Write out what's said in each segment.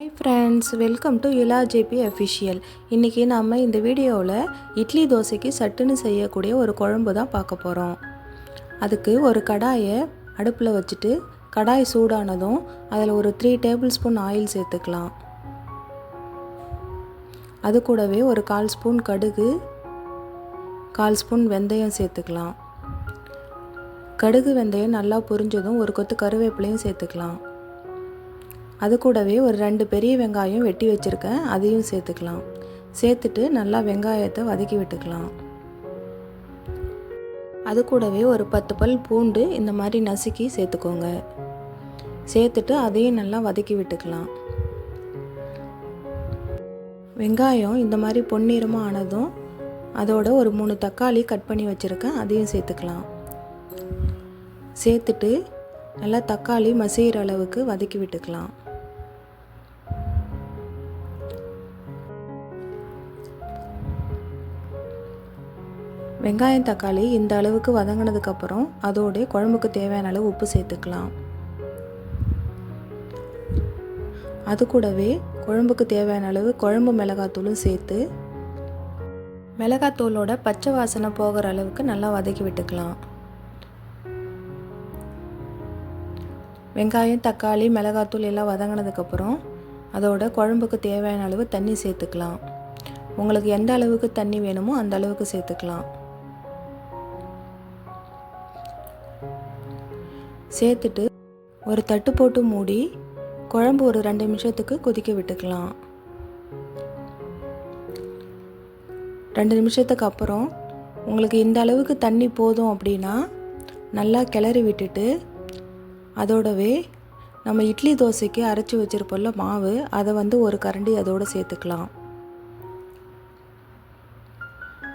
Hi friends welcome to Ila JP official இன்றைக்கி நம்ம இந்த வீடியோவில் இட்லி தோசைக்கு சட்டுன்னு செய்யக்கூடிய ஒரு குழம்பு தான் பார்க்க போகிறோம் அதுக்கு ஒரு கடாயை அடுப்பில் வச்சுட்டு கடாய் சூடானதும் அதில் ஒரு த்ரீ டேபிள் ஸ்பூன் ஆயில் சேர்த்துக்கலாம். அது கூடவே ஒரு கால் ஸ்பூன் கடுகு கால் ஸ்பூன் வெந்தயம் சேர்த்துக்கலாம். கடுகு வெந்தயம் நல்லா பொரிஞ்சதும் ஒரு கொத்து கருவேப்பிலையும் சேர்த்துக்கலாம். அது கூடவே ஒரு ரெண்டு பெரிய வெங்காயம் வெட்டி வச்சுருக்கேன். அதையும் சேர்த்துக்கலாம். சேர்த்துட்டு நல்லா வெங்காயத்தை வதக்கி விட்டுக்கலாம். அது கூடவே ஒரு பத்து பல் பூண்டு இந்த மாதிரி நசுக்கி சேர்த்துக்கோங்க. சேர்த்துட்டு அதையும் நல்லா வதக்கி விட்டுக்கலாம். வெங்காயம் இந்த மாதிரி பொன்னிறமாக ஆனதும் அதோட ஒரு மூணு தக்காளி கட் பண்ணி வச்சுருக்கேன். அதையும் சேர்த்துக்கலாம். சேர்த்துட்டு நல்லா தக்காளி மசிகிற அளவுக்கு வதக்கி விட்டுக்கலாம். வெங்காயம் தக்காளி இந்த அளவுக்கு வதங்கினதுக்கப்புறம் அதோடய குழம்புக்கு தேவையான அளவு உப்பு சேர்த்துக்கலாம். அது கூடவே குழம்புக்கு தேவையான அளவு குழம்பு மிளகாத்தூளும் சேர்த்து மிளகாத்தூளோட பச்சை வாசனை போகிற அளவுக்கு நல்லா வதக்கி விட்டுக்கலாம். வெங்காயம் தக்காளி மிளகாத்தூள் எல்லாம் வதங்கினதுக்கப்புறம் அதோட குழம்புக்கு தேவையான அளவு தண்ணி சேர்த்துக்கலாம். உங்களுக்கு எந்த அளவுக்கு தண்ணி வேணுமோ அந்த அளவுக்கு சேர்த்துக்கலாம். சேர்த்துட்டு ஒரு தட்டு போட்டு மூடி குழம்பு ஒரு ரெண்டு நிமிஷத்துக்கு கொதிக்க விட்டுக்கலாம். ரெண்டு நிமிஷத்துக்கு அப்புறம் உங்களுக்கு இந்த அளவுக்கு தண்ணி போதும் அப்படின்னா நல்லா கிளறி விட்டுட்டு அதோடவே நம்ம இட்லி தோசைக்கு அரைச்சி வச்சுருப்போம்ல மாவு அதை வந்து ஒரு கரண்டி அதோடு சேர்த்துக்கலாம்.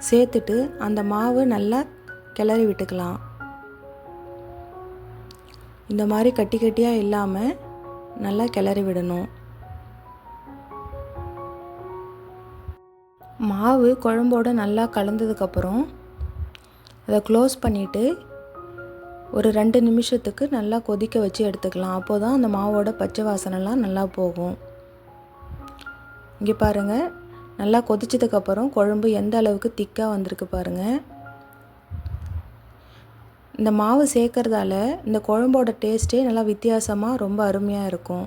சேர்த்துட்டு அந்த மாவு நல்லா கிளறி விட்டுக்கலாம். இந்த மாதிரி கட்டி கட்டியாக இல்லாமல் நல்லா கிளறி விடணும். மாவு குழம்போடு நல்லா கலந்ததுக்கப்புறம் அதை க்ளோஸ் பண்ணிவிட்டு ஒரு ரெண்டு நிமிஷத்துக்கு நல்லா கொதிக்க வச்சு எடுத்துக்கலாம். அப்போ தான் அந்த மாவோட பச்சை வாசனைலாம் நல்லா போகும். இங்கே பாருங்கள் நல்லா கொதிச்சதுக்கப்புறம் குழம்பு எந்த அளவுக்கு திக்காக வந்திருக்கு பாருங்கள் இந்த மாவு சேர்க்குறதால இந்த குழம்போட டேஸ்ட்டே நல்லா வித்தியாசமாக ரொம்ப அருமையாக இருக்கும்.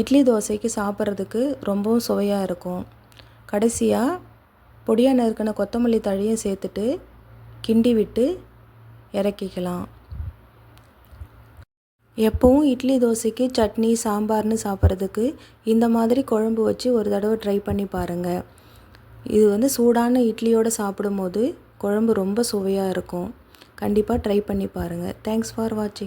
இட்லி தோசைக்கு சாப்பிட்றதுக்கு ரொம்பவும் சுவையாக இருக்கும். கடைசியாக பொடியாக நறுக்கின கொத்தமல்லி தழையும் சேர்த்துட்டு கிண்டி விட்டு இறக்கிக்கலாம். எப்போவும் இட்லி தோசைக்கு சட்னி சாம்பார்னு சாப்பிட்றதுக்கு இந்த மாதிரி குழம்பு வச்சு ஒரு தடவை ட்ரை பண்ணி பாருங்கள் இது வந்து சூடான இட்லியோடு சாப்பிடும்போது குழம்பு ரொம்ப சுவையாக இருக்கும். கண்டிப்பாக ட்ரை பண்ணி பாருங்கள் தேங்க்ஸ் ஃபார் வாட்சிங்